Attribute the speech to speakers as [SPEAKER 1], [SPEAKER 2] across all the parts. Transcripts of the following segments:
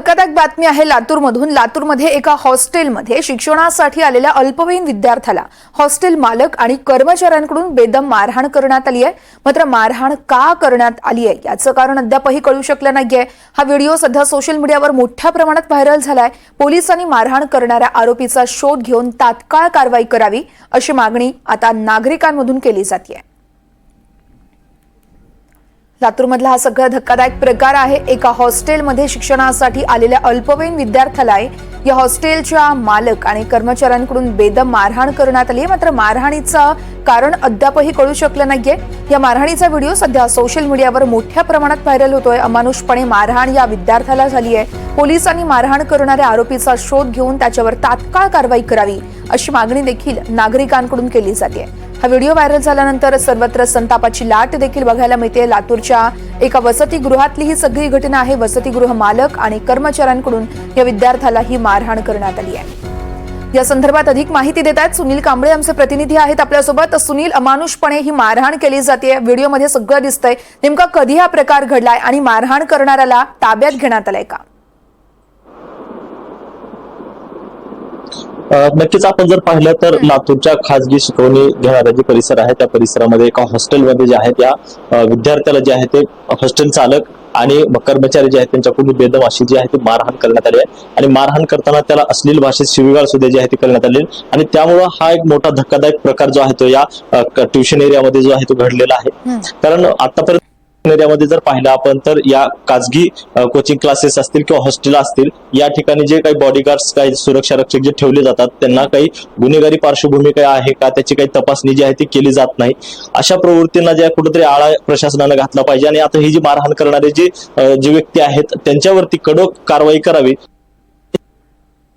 [SPEAKER 1] धक्कादायक बातमी आहे लातूरमधून. लातूरमध्ये एका हॉस्टेलमध्ये शिक्षणासाठी आलेल्या अल्पवयीन विद्यार्थ्याला हॉस्टेल मालक आणि कर्मचाऱ्यांकडून बेदम मारहाण करण्यात आली आहे. मात्र मारहाण का करण्यात आली आहे याचं कारण अद्यापही कळू शकलं नाहीये. हा व्हिडिओ सध्या सोशल मीडियावर मोठ्या प्रमाणात व्हायरल झालाय. पोलिसांनी मारहाण करणाऱ्या आरोपीचा शोध घेऊन तात्काळ कारवाई करावी अशी मागणी आता नागरिकांमधून केली जाते लातूरमधला हा सगळा धक्कादायक प्रकार आहे. एका हॉस्टेलमध्ये शिक्षणासाठी आलेल्या अल्पवयीन विद्यार्थ्याला या हॉस्टेलच्या मालक आणि कर्मचाऱ्यांकडून बेदम मारहाण करण्यात आली आहे. मात्र मारहाणीचं कारण अद्यापही कळू शकलं नाहीये. या मारहाणीचा व्हिडिओ सध्या सोशल मीडियावर मोठ्या प्रमाणात व्हायरल होतोय. अमानुषपणे मारहाण या विद्यार्थ्याला झाली आहे. पोलिसांनी मारहाण करणाऱ्या आरोपीचा शोध घेऊन त्याच्यावर तात्काळ कारवाई करावी अशी मागणी देखील नागरिकांकडून केली जाते. हा व्हिडिओ व्हायरल झाल्यानंतर सर्वत्र संतापाची लाट देखील बघायला मिळते. लातूरच्या एका वसतिगृहातली ही सगळी घटना आहे. वसतिगृह मालक आणि कर्मचाऱ्यांकडून या विद्यार्थ्याला ही मारहाण करण्यात आली आहे. या संदर्भात अधिक माहिती देत आहेत सुनील कांबळे आमचे प्रतिनिधी आहेत आपल्यासोबत. सुनील अमानुषपणे ही मारहाण केली जाते व्हिडिओमध्ये सगळं दिसतंय. नेमका कधी हा प्रकार घडलाय आणि मारहाण करणाऱ्याला ताब्यात घेण्यात आलाय का?
[SPEAKER 2] नक्कीच आपण जर पाहिलं तर लातूरच्या खाजगी शिकवणी घेणारा जे परिसर आहे त्या परिसरामध्ये एका हॉस्टेलमध्ये जे आहे त्या विद्यार्थ्याला जे आहे ते हॉस्टेल चालक आणि कर्मचारी जे आहेत त्यांच्याकडून बेदम अशी जी आहे ती मारहाण करण्यात आली आहे. आणि मारहाण करताना त्याला अश्लील भाषेत शिवीगाळ सुद्धा जी आहे ती करण्यात आली. आणि त्यामुळं हा एक मोठा धक्कादायक प्रकार जो आहे तो या ट्युशन एरियामध्ये जो आहे तो घडलेला आहे. कारण आतापर्यंत एरियामध्ये जर पाहिलं आपण तर या खाजगी कोचिंग क्लासेस असतील किंवा हॉस्टेल असतील या ठिकाणी जे काही बॉडीगार्ड्स काही सुरक्षा रक्षक जे ठेवले जातात त्यांना काही गुन्हेगारी पार्श्वभूमी काय आहे का त्याची काही तपासणी जी आहे ती केली जात नाही. अशा प्रवृत्तींना ज्या कुठेतरी आळा प्रशासनानं घातला पाहिजे आणि आता ही जी मारहाण करणारे जे जे व्यक्ती आहेत त्यांच्यावरती कडक कारवाई करावी.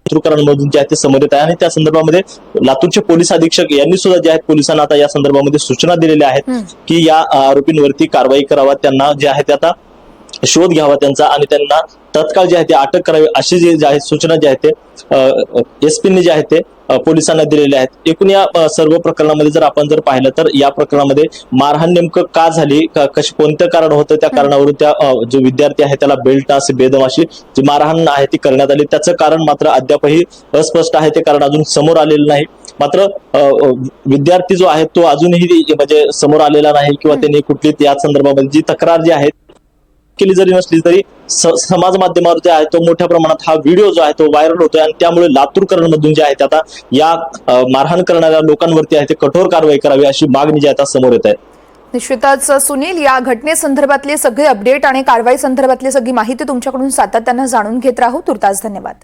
[SPEAKER 2] नेतृत्वकारांमधून जे आहे ते समोर येत आहे. आणि त्या संदर्भामध्ये लातूरचे पोलीस अधीक्षक यांनी सुद्धा जे आहेत पोलिसांना आता या संदर्भामध्ये सूचना दिलेल्या आहेत की या आरोपींवरती कारवाई करावा. त्यांना जे आहे ते आता शोध घ्यावा त्यांचा आणि त्यांना तत्काळ जे आहे ते अटक करावी अशी जी जे आहे सूचना जे आहेत ते एसपीने जे आहेत ते पोलिसांना दिलेले आहेत. एकूण या सर्व प्रकरणामध्ये जर आपण जर पाहिलं तर या प्रकरणामध्ये मारहाण नेमकं का झाली? कशी कोणतं कारण होतं त्या कारणावरून त्या जो विद्यार्थी आहे त्याला बेल्ट असे बेदम अशी जी मारहाण आहे ती करण्यात आली. त्याचं कारण मात्र अद्यापही अस्पष्ट आहे. ते कारण अजून समोर आलेलं नाही. मात्र विद्यार्थी जो आहे तो अजूनही म्हणजे समोर आलेला नाही किंवा त्यांनी कुठली या संदर्भामध्ये जी तक्रार जी आहे केली जरी नसली तरी स- समाज माध्यमावर जे आहे तो मोठ्या प्रमाणात हा व्हिडिओ जो आहे तो व्हायरल होतोय आणि त्यामुळे लातूरकरांमधून जे आहे ते आता या मारहाण करणाऱ्या लोकांवरती आहे ते कठोर कारवाई करावी अशी मागणी जी आहे आता समोर येत आहे.
[SPEAKER 1] निश्चितच सुनील या घटनेसंदर्भातले सगळे अपडेट आणि कारवाई संदर्भातली सगळी माहिती तुमच्याकडून सातत्यानं जाणून घेत राहू. तुर्तास धन्यवाद.